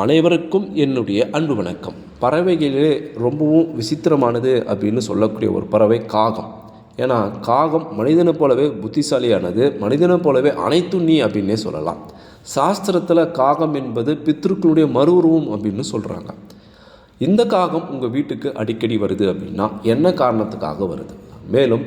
அனைவருக்கும் என்னுடைய அன்பு வணக்கம். பறவைகளிலே ரொம்பவும் விசித்திரமானது அப்படின்னு சொல்லக்கூடிய ஒரு பறவை காகம். ஏன்னா காகம் மனிதனை போலவே புத்திசாலியானது மனிதனை போலவே அனைத்துண்ணி அப்படின்னே சொல்லலாம். சாஸ்திரத்தில் காகம் என்பது பித்ருக்களுடைய மறுவுருவம் உருவம் அப்படின்னு சொல்கிறாங்க இந்த காகம் உங்கள் வீட்டுக்கு அடிக்கடி வருது அப்படின்னா என்ன காரணத்துக்காக வருது? மேலும்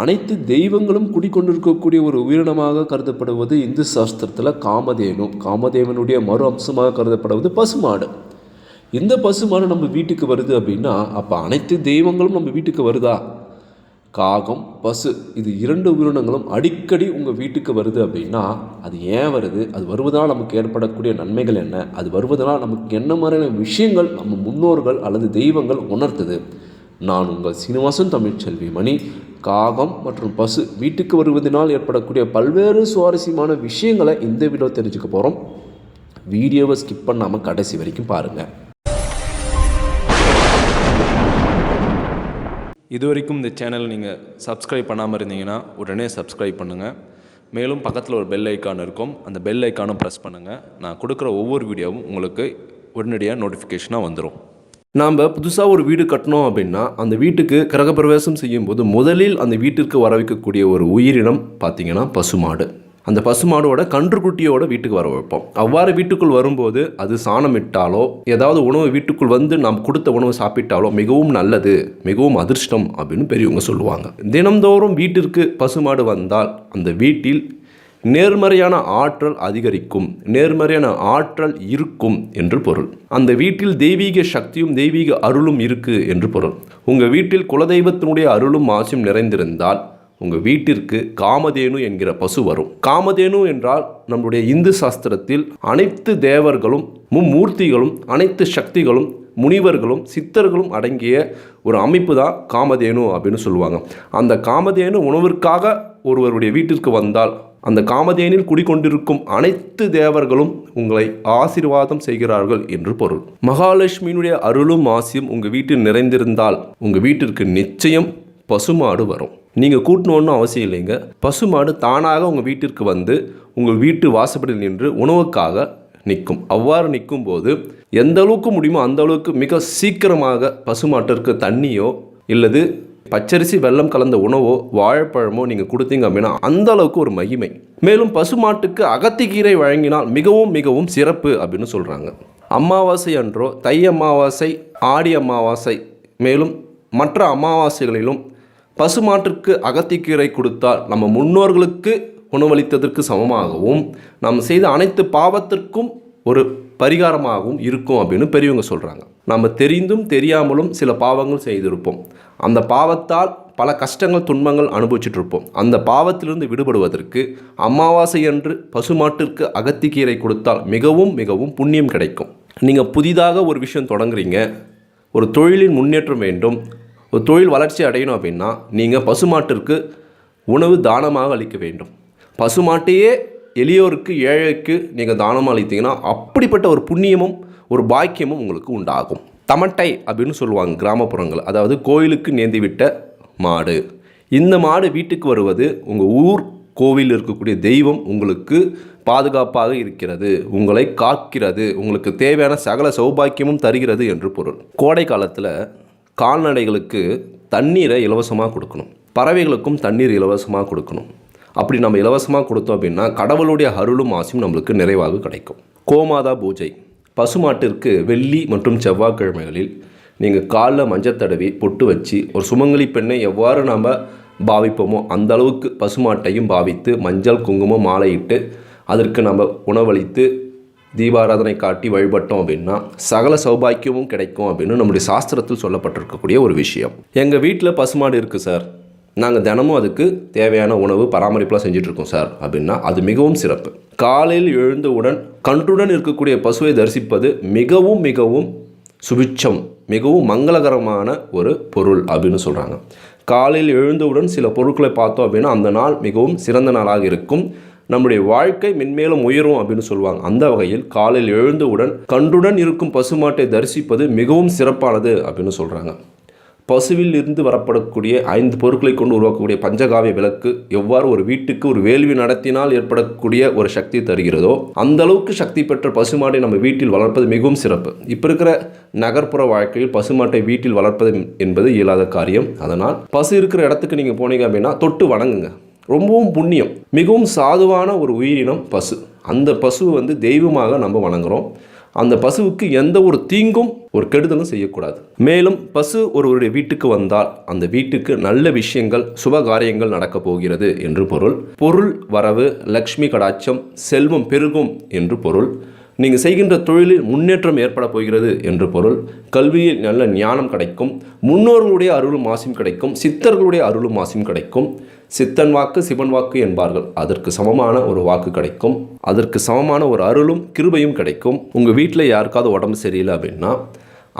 அனைத்து தெய்வங்களும் குடிக்கொண்டிருக்கக்கூடிய ஒரு உயிரினமாக கருதப்படுவது இந்து சாஸ்திரத்தில் காமதேனு. காமதேவனுடைய மறு அம்சமாக கருதப்படுவது பசுமாடு. இந்த பசுமாடு நம்ம வீட்டுக்கு வருது அப்படின்னா அப்போ அனைத்து தெய்வங்களும் நம்ம வீட்டுக்கு வருதா? காகம் பசு இது இரண்டு உயிரினங்களும் அடிக்கடி உங்கள் வீட்டுக்கு வருது அப்படின்னா அது ஏன் வருது? அது வருவதால் நமக்கு ஏற்படக்கூடிய நன்மைகள் என்ன? அது வருவதனால் நமக்கு என்ன மாதிரியான விஷயங்கள் நம்ம முன்னோர்கள் அல்லது தெய்வங்கள் உணர்த்துது நான் உங்கள் சீனிவாசன் தமிழ்ச்செல்வி மணி. காகம் மற்றும் பசு வீட்டுக்கு வருவதனால் ஏற்படக்கூடிய பல்வேறு சுவாரஸ்யமான விஷயங்களை இந்த வீடியோ தெரிஞ்சுக்க போகிறோம் வீடியோவை ஸ்கிப் பண்ணாமல் கடைசி வரைக்கும் பாருங்கள் இது வரைக்கும் இந்த சேனல் நீங்கள் சப்ஸ்கிரைப் பண்ணாமல் இருந்தீங்கன்னா உடனே சப்ஸ்கிரைப் பண்ணுங்கள் மேலும் பக்கத்தில் ஒரு பெல் ஐக்கான் இருக்கும். அந்த பெல் ஐக்கானும் ப்ரெஸ் பண்ணுங்கள் நான் கொடுக்குற ஒவ்வொரு வீடியோவும் உங்களுக்கு உடனடியாக நோட்டிஃபிகேஷனாக வந்துடும் நாம் புதுசாக ஒரு வீடு கட்டினோம் அப்படின்னா அந்த வீட்டுக்கு கிரகப்பிரவேசம் செய்யும்போது முதலில் அந்த வீட்டிற்கு வர வைக்கக்கூடிய ஒரு உயிரினம் பார்த்திங்கன்னா பசுமாடு. அந்த பசுமாடோட கன்றுக்குட்டியோட வீட்டுக்கு வர வைப்போம். அவ்வாறு வீட்டுக்குள் வரும்போது அது சாணமிட்டாலோ ஏதாவது உணவு வீட்டுக்குள் வந்து நாம் கொடுத்த உணவு சாப்பிட்டாலோ மிகவும் நல்லது மிகவும் அதிர்ஷ்டம் அப்படின்னு பெரியவங்க சொல்லுவாங்க. தினம்தோறும் வீட்டிற்கு பசுமாடு வந்தால் அந்த வீட்டில் நேர்மறையான ஆற்றல் அதிகரிக்கும் நேர்மறையான ஆற்றல் இருக்கும் என்று பொருள். அந்த வீட்டில் தெய்வீக சக்தியும் தெய்வீக அருளும் இருக்கு என்று பொருள். உங்கள் வீட்டில் குலதெய்வத்தினுடைய அருளும் ஆசையும் நிறைந்திருந்தால் உங்கள் வீட்டிற்கு காமதேனு என்கிற பசு வரும். காமதேனு என்றால் நம்முடைய இந்து சாஸ்திரத்தில் அனைத்து தேவர்களும் மும்மூர்த்திகளும் அனைத்து சக்திகளும் முனிவர்களும் சித்தர்களும் அடங்கிய ஒரு அமைப்பு தான் காமதேனு அப்படின்னு சொல்லுவாங்க. அந்த காமதேனு உணவிற்காக ஒருவருடைய வீட்டிற்கு வந்தால் அந்த காமதேனில் குடிக்கொண்டிருக்கும் அனைத்து தேவர்களும் உங்களை ஆசீர்வாதம் செய்கிறார்கள் என்று பொருள். மகாலட்சுமியினுடைய அருளும் ஆசியும் உங்கள் வீட்டில் நிறைந்திருந்தால் உங்கள் வீட்டிற்கு நிச்சயம் பசுமாடு வரும். நீங்கள் கூட்டணுன்னு அவசியம் இல்லைங்க. பசுமாடு தானாக உங்கள் வீட்டிற்கு வந்து உங்கள் வீட்டு வாசப்படியில் நின்று உணவுக்காக நிற்கும். அவ்வாறு நிற்கும் போது எந்த அளவுக்கு முடியுமோ அந்த அளவுக்கு மிக சீக்கிரமாக பசுமாட்டிற்கு தண்ணியோ இல்லது பச்சரிசி வெள்ளம் கலந்த உணவோ வாழைப்பழமோ நீங்கள் கொடுத்தீங்க அப்படின்னா அந்த அளவுக்கு ஒரு மகிமை. மேலும் பசுமாட்டுக்கு அகத்திக்கீரை வழங்கினால் மிகவும் மிகவும் சிறப்பு அப்படின்னு சொல்கிறாங்க அமாவாசை அன்றோ தை அமாவாசை ஆடி அமாவாசை மேலும் மற்ற அமாவாசைகளிலும் பசுமாட்டிற்கு அகத்திக்கீரை கொடுத்தால் நம்ம முன்னோர்களுக்கு உணவளித்ததற்கு சமமாகவும் நாம் செய்த அனைத்து பாவத்திற்கும் ஒரு பரிகாரமாகவும் இருக்கும் அப்படின்னு பெரியவங்க சொல்கிறாங்க நம்ம தெரிந்தும் தெரியாமலும் சில பாவங்கள் செய்திருப்போம். அந்த பாவத்தால் பல கஷ்டங்கள் துன்பங்கள் அனுபவிச்சுட்டு இருப்போம் அந்த பாவத்திலிருந்து விடுபடுவதற்கு அமாவாசை அன்று பசுமாட்டிற்கு அகத்திக்கீரை கொடுத்தால் மிகவும் மிகவும் புண்ணியம் கிடைக்கும். நீங்கள் புதிதாக ஒரு விஷயம் தொடங்குறீங்க. ஒரு தொழிலின் முன்னேற்றம் வேண்டும். ஒரு தொழில் வளர்ச்சி அடையணும் அப்படின்னா நீங்கள் பசுமாட்டிற்கு உணவு தானமாக அளிக்க வேண்டும். பசுமாட்டையே எளியோருக்கு ஏழைக்கு நீங்கள் தானமாக அளித்தீங்கன்னா அப்படிப்பட்ட ஒரு புண்ணியமும் ஒரு பாக்கியமும் உங்களுக்கு உண்டாகும். தமட்டை அப்படின்னு சொல்லுவாங்க கிராமப்புறங்கள். அதாவது கோயிலுக்கு நேந்திவிட்ட விட்ட மாடு. இந்த மாடு வீட்டுக்கு வருவது உங்கள் ஊர் கோவில் இருக்கக்கூடிய தெய்வம் உங்களுக்கு பாதுகாப்பாக இருக்கிறது. உங்களை காக்கிறது. உங்களுக்கு தேவையான சகல சௌபாக்கியமும் தருகிறது என்று பொருள். கோடை காலத்தில் கால்நடைகளுக்கு தண்ணீரை இலவசமாக கொடுக்கணும். பறவைகளுக்கும் தண்ணீர் இலவசமாக கொடுக்கணும். அப்படி நம்ம இலவசமாக கொடுத்தோம் அப்படின்னா கடவுளுடைய அருளும் ஆசையும் நம்மளுக்கு நிறைவாக கிடைக்கும். கோமாதா பூஜை. பசுமாட்டிற்கு வெள்ளி மற்றும் செவ்வாய்க்கிழமைகளில் நீங்கள் காலில் மஞ்சள் தடவி பொட்டு வச்சு ஒரு சுமங்கலி பெண்ணை எவ்வாறு நாம் பாவிப்போமோ அந்த அளவுக்கு பசுமாட்டையும் பாவித்து மஞ்சள் குங்குமம் மாலையிட்டு அதற்கு நம்ம உணவளித்து தீபாராதனை காட்டி வழிபட்டோம் அப்படின்னா சகல சௌபாக்கியமும் கிடைக்கும் அப்படின்னு நம்முடைய சாஸ்திரத்தில் சொல்லப்பட்டிருக்கக்கூடிய ஒரு விஷயம். எங்கள் வீட்டில் பசுமாடு இருக்குது சார். நாங்கள் தினமும் அதுக்கு தேவையான உணவு பராமரிப்பெலாம் செஞ்சிட்ருக்கோம் சார் அப்படின்னா அது மிகவும் சிறப்பு. காலையில் எழுந்தவுடன் கன்றுடன் இருக்கக்கூடிய பசுவை தரிசிப்பது மிகவும் மிகவும் சுபிட்சம் மிகவும் மங்களகரமான ஒரு பொருள் அப்படின்னு சொல்கிறாங்க காலையில் எழுந்தவுடன் சில பொருட்களை பார்த்தோம் அப்படின்னா அந்த நாள் மிகவும் சிறந்த நாளாக இருக்கும். நம்முடைய வாழ்க்கை மென்மேலும் உயரும் அப்படின்னு சொல்லுவாங்க. அந்த வகையில் காலையில் எழுந்தவுடன் கன்றுடன் இருக்கும் பசுமாட்டை தரிசிப்பது மிகவும் சிறப்பானது அப்படின்னு சொல்கிறாங்க பசுவில் இருந்து வரப்படக்கூடிய ஐந்து பொருட்களை கொண்டு உருவாக்கக்கூடிய பஞ்சகாவிய விளக்கு எவ்வாறு ஒரு வீட்டுக்கு ஒரு வேள்வி நடத்தினால் ஏற்படக்கூடிய ஒரு சக்தி தருகிறதோ அந்த அளவுக்கு சக்தி பெற்ற பசுமாட்டை நம்ம வீட்டில் வளர்ப்பது மிகவும் சிறப்பு. இப்போ இருக்கிற நகர்ப்புற வாழ்க்கையில் பசுமாட்டை வீட்டில் வளர்ப்பது என்பது இயலாத காரியம். அதனால் பசு இருக்கிற இடத்துக்கு நீங்கள் போனீங்க அப்படின்னா தொட்டு வணங்குங்க. ரொம்பவும் புண்ணியம். மிகவும் சாதுவான ஒரு உயிரினம் பசு. அந்த பசுவை வந்து தெய்வமாக நம்ம வணங்குறோம். அந்த பசுவுக்கு எந்த ஒரு தீங்கும் ஒரு கெடுதலும் செய்யக்கூடாது. மேலும் பசு ஒருவருடைய வீட்டுக்கு வந்தால் அந்த வீட்டுக்கு நல்ல விஷயங்கள் சுப காரியங்கள் நடக்கப் போகிறது என்று பொருள். பொருள் வரவு லக்ஷ்மி கடாட்சம் செல்வம் பெருகும் என்று பொருள். நீங்கள் செய்கின்ற தொழிலில் முன்னேற்றம் ஏற்பட போகிறது என்று பொருள். கல்வியில் நல்ல ஞானம் கிடைக்கும். முன்னோர்களுடைய அருளும் ஆசியும் கிடைக்கும். சித்தர்களுடைய அருளும் ஆசியும் கிடைக்கும். சித்தன் வாக்கு சிவன் வாக்கு என்பார்கள். அதற்கு சமமான ஒரு வாக்கு கிடைக்கும். அதற்கு சமமான ஒரு அருளும் கிருபையும் கிடைக்கும். உங்கள் வீட்டில் யாருக்காவது உடம்பு சரியில்லை அப்படின்னா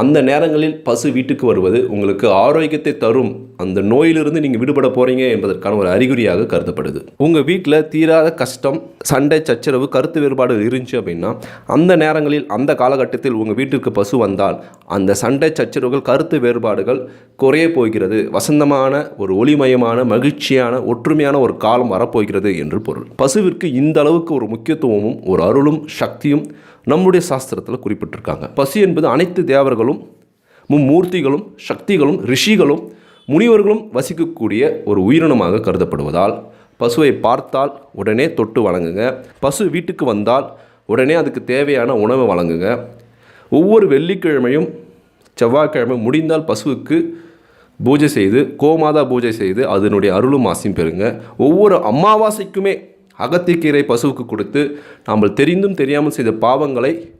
அந்த நேரங்களில் பசு வீட்டுக்கு வருவது உங்களுக்கு ஆரோக்கியத்தை தரும். அந்த நோயிலிருந்து நீங்கள் விடுபட போகிறீங்க என்பதற்கான ஒரு அறிகுறியாக கருதப்படுது. உங்கள் வீட்டில் தீராத கஷ்டம் சண்டை சச்சரவு கருத்து வேறுபாடு இருந்துச்சு அப்படின்னா அந்த நேரங்களில் அந்த காலகட்டத்தில் உங்கள் வீட்டிற்கு பசு வந்தால் அந்த சண்டை சச்சரவுகள் கருத்து வேறுபாடுகள் குறைய போகிறது. வசந்தமான ஒரு ஒளிமயமான மகிழ்ச்சியான ஒற்றுமையான ஒரு காலம் வரப்போகிறது என்று பொருள். பசுவிற்கு இந்த அளவுக்கு ஒரு முக்கியத்துவமும் ஒரு அருளும் சக்தியும் நம்முடைய சாஸ்திரத்தில் குறிப்பிட்டிருக்காங்க. பசு என்பது அனைத்து தேவர்களும் மும்மூர்த்திகளும் சக்திகளும் ரிஷிகளும் முனிவர்களும் வசிக்கக்கூடிய ஒரு உயிரினமாக கருதப்படுவதால் பசுவை பார்த்தால் உடனே தொட்டு வழங்குங்க பசு வீட்டுக்கு வந்தால் உடனே அதுக்கு தேவையான உணவை வழங்குங்க. ஒவ்வொரு வெள்ளிக்கிழமையும் செவ்வாய்க்கிழமை முடிந்தால் பசுவுக்கு பூஜை செய்து கோமாதா பூஜை செய்து அதனுடைய அருளும் ஆசையும் பெறுங்க. ஒவ்வொரு அமாவாசைக்குமே அகத்திக்கீரை பசுவுக்கு கொடுத்து நாம் தெரிந்தும் தெரியாமல் செய்த பாவங்களை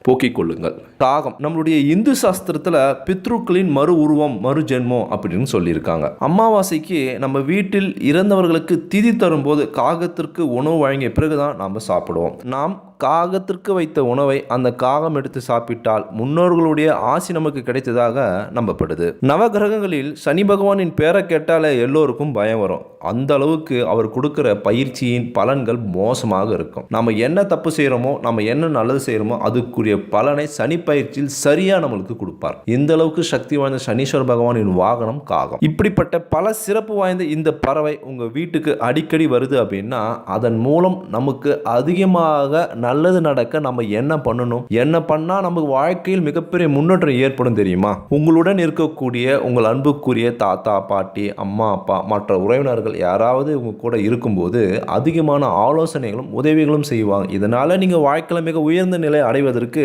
போக்கிக் கொள்ளுங்கள் தாகம். நம்மளுடைய இந்து சாஸ்திரத்தில் பித்ருக்களின் மறு உருவம் மறு ஜென்மம் அப்படின்னு சொல்லியிருக்காங்க. அமாவாசைக்கு நம்ம வீட்டில் இறந்தவர்களுக்கு திதி தரும்போது காகத்திற்கு உணவு வழங்கிய பிறகுதான் நாம் சாப்பிடுவோம். நாம் காகத்திற்கு வைத்த உணவை அந்த காகம் எடுத்து சாப்பிட்டால் முன்னோர்களுடைய ஆசி நமக்கு கிடைத்ததாக நம்பப்படுது. நவகிரகங்களில் சனி பகவானின் பேரை கேட்டாலே எல்லோருக்கும் பயம் வரும். அந்த அளவுக்கு அவர் கொடுக்குற பயிற்சியின் பலன்கள் மோசமாக இருக்கும். நம்ம என்ன தப்பு செய்கிறோமோ நம்ம என்ன நல்லது செய்கிறோமோ அதுக்குரிய பலனை சனி பயிற்சியில் சரியாக நம்மளுக்கு கொடுப்பார். இந்த அளவுக்கு சக்தி வாய்ந்த சனீஸ்வர பகவானின் வாகனம் காகம். இப்படிப்பட்ட பல சிறப்பு வாய்ந்த இந்த பறவை உங்கள் வீட்டுக்கு அடிக்கடி வருது அப்படின்னா அதன் மூலம் நமக்கு அதிகமாக நல்லது நடக்க நம்ம என்ன பண்ணணும்? என்ன பண்ணால் நமக்கு வாழ்க்கையில் மிகப்பெரிய முன்னேற்றம் ஏற்படும் தெரியுமா? உங்களுடன் இருக்கக்கூடிய உங்கள் அன்புக்குரிய தாத்தா பாட்டி அம்மா அப்பா மற்ற உறவினர்கள் யாராவது உங்க கூட இருக்கும்போது அதிகமான ஆலோசனைகளும் உதவிகளும் செய்வாங்க. இதனால் நீங்கள் வாழ்க்கையில் மிக உயர்ந்த நிலை அடைவதற்கு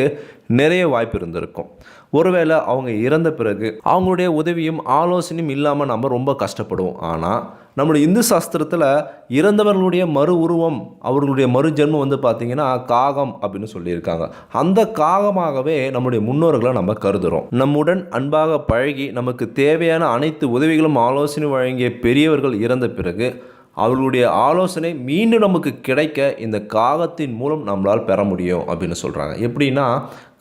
நிறைய வாய்ப்பு இருந்திருக்கும். ஒருவேளை அவங்க இறந்த பிறகு அவங்களுடைய உதவியும் ஆலோசனையும் இல்லாமல் நம்ம ரொம்ப கஷ்டப்படுவோம். ஆனால் நம்முடைய இந்து சாஸ்திரத்தில் இறந்தவர்களுடைய மறு உருவம் அவர்களுடைய மறு ஜென்மம் வந்து பார்த்திங்கன்னா காகம் அப்படின்னு சொல்லியிருக்காங்க. அந்த காகமாகவே நம்முடைய முன்னோர்களை நம்ம கருதுகிறோம் நம்முடன் அன்பாக பழகி நமக்கு தேவையான அனைத்து உதவிகளும் ஆலோசனை வழங்கிய பெரியவர்கள் இறந்த பிறகு அவர்களுடைய ஆலோசனை மீண்டும் நமக்கு கிடைக்க இந்த காகத்தின் மூலம் நம்மளால் பெற முடியும் அப்படின்னு சொல்கிறாங்க எப்படின்னா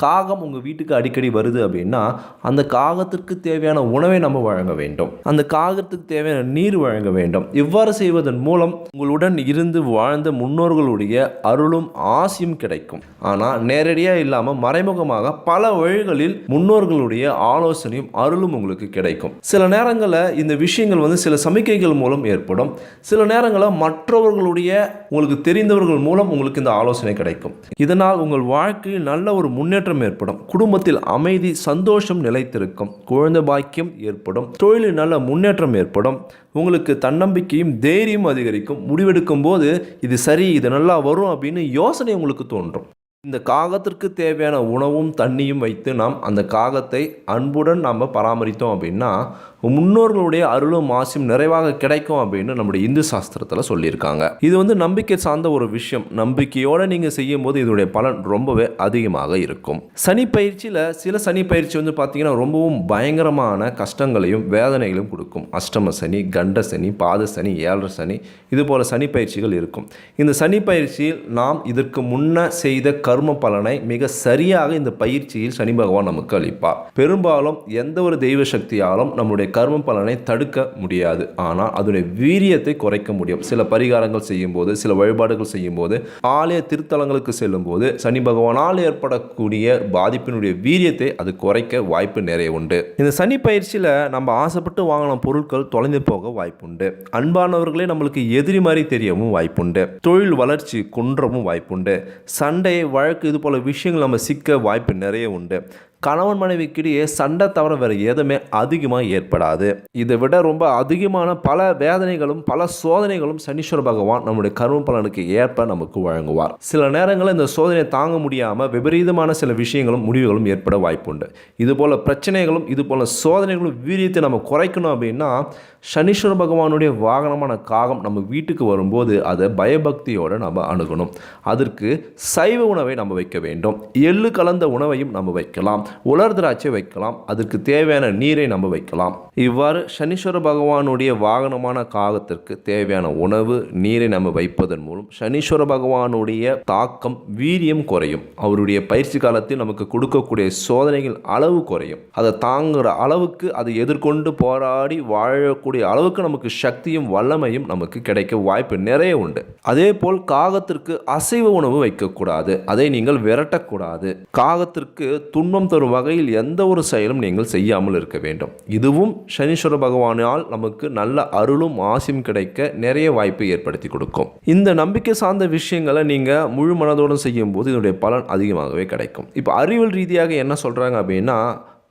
காகம் உங்கள் வீட்டுக்கு அடிக்கடி வருது அப்படின்னா அந்த காகத்திற்கு தேவையான உணவை நம்ம வழங்க வேண்டும். அந்த காகத்துக்கு தேவையான நீர் வழங்க வேண்டும். இவ்வாறு செய்வதன் மூலம் உங்களுடன் இருந்து வாழ்ந்த முன்னோர்களுடைய அருளும் ஆசியும் கிடைக்கும். ஆனால் நேரடியாக இல்லாமல் மறைமுகமாக பல வழிகளில் முன்னோர்களுடைய ஆலோசனையும் அருளும் உங்களுக்கு கிடைக்கும். சில நேரங்களில் இந்த விஷயங்கள் வந்து சில சமிக்கைகள் மூலம் ஏற்படும். சில நேரங்களில் மற்றவர்களுடைய உங்களுக்கு தெரிந்தவர்கள் மூலம் உங்களுக்கு இந்த ஆலோசனை கிடைக்கும். இதனால் உங்கள் வாழ்க்கையில் நல்ல ஒரு முன்னேற்றம் ஏற்படும். குடும்பத்தில் அமைதி சந்தோஷம் நிலைத்திருக்கும். குழந்தை பாக்கியம் ஏற்படும். தொழிலில் நல்ல முன்னேற்றம் ஏற்படும். உங்களுக்கு தன்னம்பிக்கையும் தைரியம் அதிகரிக்கும். முடிவெடுக்கும் போது இது சரி இது நல்லா வரும் அப்படின்னு யோசனை உங்களுக்கு தோன்றும். இந்த காகத்திற்கு தேவையான உணவும் தண்ணியும் வைத்து நாம் அந்த காகத்தை அன்புடன் நாம் பராமரித்தோம் அப்படின்னா முன்னோர்களுடைய அருளும் ஆசையும் நிறைவாக கிடைக்கும் அப்படின்னு நம்முடைய இந்து சாஸ்திரத்தில் சொல்லியிருக்காங்க. இது வந்து நம்பிக்கை சார்ந்த ஒரு விஷயம். நம்பிக்கையோடு நீங்கள் செய்யும் போது இதனுடைய பலன் ரொம்பவே அதிகமாக இருக்கும். சனி பயிற்சியில் சில சனி பயிற்சி வந்து பார்த்தீங்கன்னா ரொம்பவும் பயங்கரமான கஷ்டங்களையும் வேதனைகளையும் கொடுக்கும். அஷ்டம சனி கண்ட சனி பாத சனி ஏழரை சனி இது போல சனி பயிற்சிகள் இருக்கும். இந்த சனி பயிற்சியில் நாம் இதற்கு முன்ன செய்த கர்ம பலனை மிக சரியாக இந்த பயிற்சியில் சனி பகவான் நமக்கு அளிப்பார். பெரும்பாலும் எந்த ஒரு தெய்வ சக்தியாலும் நம்முடைய அதனுடைய கர்ம பலனை தடுக்க முடியாது. ஆனால் அதனுடைய வீரியத்தை குறைக்க முடியும். சில பரிகாரங்கள் செய்யும்போது சில வழிபாடுகள் செய்யும்போது ஆலய திருத்தலங்களுக்கு செல்லும்போது சனி பகவானால் ஏற்படக்கூடிய பாதிப்பினுடைய வீரியத்தை அது குறைக்க வாய்ப்பு நிறைய உண்டு. இந்த சனி பயிற்சியில் நம்ம ஆசைப்பட்டு வாங்கின பொருட்கள் தொலைந்து போக வாய்ப்புண்டு. அன்பானவர்களே நம்மளுக்கு எதிரி மாதிரி தெரியவும் வாய்ப்புண்டு. தொழில் வளர்ச்சி குன்றவும் வாய்ப்புண்டு. சண்டை வழக்கு இது போல விஷயங்கள் நம்ம சிக்க வாய்ப்பு நிறைய உண்டு. கணவன் மனைவிக்கிடையே சண்டை தவிர வேறு எதுவுமே அதிகமாக ஏற்படாது. இதை விட ரொம்ப அதிகமான பல வேதனைகளும் பல சோதனைகளும் சனீஸ்வர பகவான் நம்முடைய கர்ம பலனுக்கு ஏற்ப நமக்கு வழங்குவார். சில நேரங்களில் இந்த சோதனையை தாங்க முடியாமல் விபரீதமான சில விஷயங்களும் முடிவுகளும் ஏற்பட வாய்ப்புண்டு. இதுபோல் பிரச்சனைகளும் இதுபோல் சோதனைகளும் வீரியத்தை நம்ம குறைக்கணும் அப்படின்னா சனீஸ்வர பகவானுடைய வாகனமான காகம் நம்ம வீட்டுக்கு வரும்போது அதை பயபக்தியோடு நம்ம அணுகணும். அதற்கு சைவ உணவை நம்ம வைக்க வேண்டும். எள்ளு கலந்த உணவையும் நம்ம வைக்கலாம். உலர் திராட்சை வைக்கலாம். அதற்கு தேவையான நீரை நம்ம வைக்கலாம். இவ்வாறு சனீஸ்வர பகவானுடைய வாகனமான காகத்திற்கு தேவையான உணவு நீரை நம்ம வைப்பதன் மூலம் சனீஸ்வர பகவானுடைய தாக்கம் வீரியம் குறையும். அவருடைய பயிற்சி காலத்தில் நமக்கு கொடுக்கக்கூடிய சோதனைகள் அளவு குறையும். அதை தாங்குகிற அளவுக்கு அதை எதிர்கொண்டு போராடி வாழக்கூடிய அளவுக்கு நமக்கு சக்தியும் வல்லமையும் நமக்கு கிடைக்க வாய்ப்பு நிறைய உண்டு. அதே போல் காகத்திற்கு அசைவ உணவு வைக்கக்கூடாது. அதை நீங்கள் விரட்டக்கூடாது. காகத்திற்கு துன்பம் தரும் வகையில் எந்த ஒரு செயலும் நீங்கள் செய்யாமல் இருக்க வேண்டும். இதுவும் சனீஸ்வர பகவானால் நமக்கு நல்ல அருளும் ஆசையும் கிடைக்க நிறைய வாய்ப்பை ஏற்படுத்தி கொடுக்கும். இந்த நம்பிக்கை சார்ந்த விஷயங்களை நீங்கள் முழு மனதோடு செய்யும் போது இதனுடைய பலன் அதிகமாகவே கிடைக்கும். இப்போ அறிவியல் ரீதியாக என்ன சொல்கிறாங்க அப்படின்னா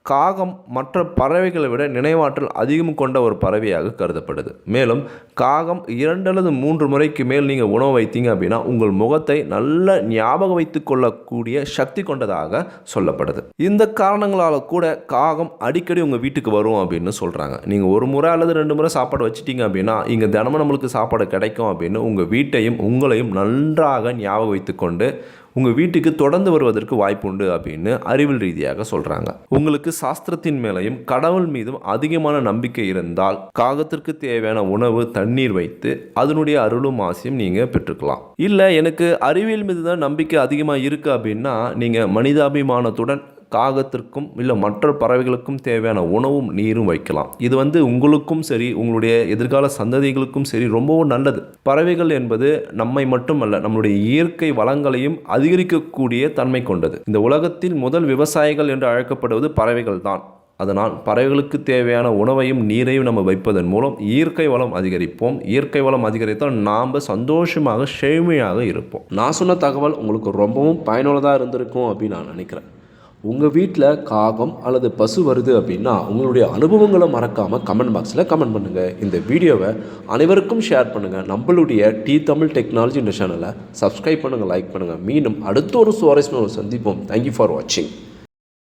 காகம் மற்ற பறவைகளை விட நினைவாற்றல் அதிகம் கொண்ட ஒரு பறவையாக கருதப்படுது. மேலும் காகம் இரண்டு அல்லது மூன்று முறைக்கு மேல் நீங்கள் உணவு வைத்தீங்க அப்படின்னா உங்கள் முகத்தை நல்ல ஞாபகம் வைத்து கொள்ளக்கூடிய சக்தி கொண்டதாக சொல்லப்படுது. இந்த காரணங்களால் கூட காகம் அடிக்கடி உங்கள் வீட்டுக்கு வரும் அப்படின்னு சொல்கிறாங்க நீங்கள் ஒரு முறை அல்லது ரெண்டு முறை சாப்பாடு வச்சிட்டீங்க அப்படின்னா இங்கே தினமும் நம்மளுக்கு சாப்பாடு கிடைக்கும் அப்படின்னு உங்கள் வீட்டையும் உங்களையும் நன்றாக ஞாபகம் வைத்துக்கொண்டு உங்கள் வீட்டுக்கு தொடர்ந்து வருவதற்கு வாய்ப்பு உண்டு அப்படின்னு அறிவியல் ரீதியாக சொல்கிறாங்க உங்களுக்கு சாஸ்திரத்தின் மேலையும் கடவுள் மீதும் அதிகமான நம்பிக்கை இருந்தால் காகத்திற்கு தேவையான உணவு தண்ணீர் வைத்து அதனுடைய அருளும் ஆசையும் நீங்கள் பெற்றுக்கலாம். இல்லை எனக்கு அறிவியல் மீது தான் நம்பிக்கை அதிகமாக இருக்குது அப்படின்னா நீங்கள் மனிதாபிமானத்துடன் காகத்திற்கும் இல்லை மற்ற பறவைகளுக்கும் தேவையான உணவும் நீரும் வைக்கலாம். இது வந்து உங்களுக்கும் சரி உங்களுடைய எதிர்கால சந்ததிகளுக்கும் சரி ரொம்பவும் நல்லது. பறவைகள் என்பது நம்மை மட்டுமல்ல நம்மளுடைய இயற்கை வளங்களையும் அதிகரிக்கக்கூடிய தன்மை கொண்டது. இந்த உலகத்தில் முதல் விவசாயிகள் என்று அழைக்கப்படுவது பறவைகள் தான். அதனால் பறவைகளுக்கு தேவையான உணவையும் நீரையும் நம்ம வைப்பதன் மூலம் இயற்கை வளம் அதிகரிப்போம். இயற்கை வளம் அதிகரித்தால் நாம் சந்தோஷமாக செழுமையாக இருப்போம். நான் சொன்ன தகவல் உங்களுக்கு ரொம்பவும் பயனுள்ளதாக இருந்திருக்கும் அப்படின்னு நான் நினைக்கிறேன். உங்கள் வீட்டில் காகம் அல்லது பசு வருது அப்படின்னா உங்களுடைய அனுபவங்களை மறக்காமல் கமெண்ட் பாக்ஸில் கமெண்ட் பண்ணுங்கள் இந்த வீடியோவை அனைவருக்கும் ஷேர் பண்ணுங்கள் நம்மளுடைய டி தமிழ் டெக்னாலஜி இந்த சேனலை சப்ஸ்கிரைப் பண்ணுங்கள் லைக் பண்ணுங்கள் மீண்டும் அடுத்த ஒரு சுவாரஸ்யமாக சந்திப்போம். தேங்க்யூ ஃபார் வாட்சிங்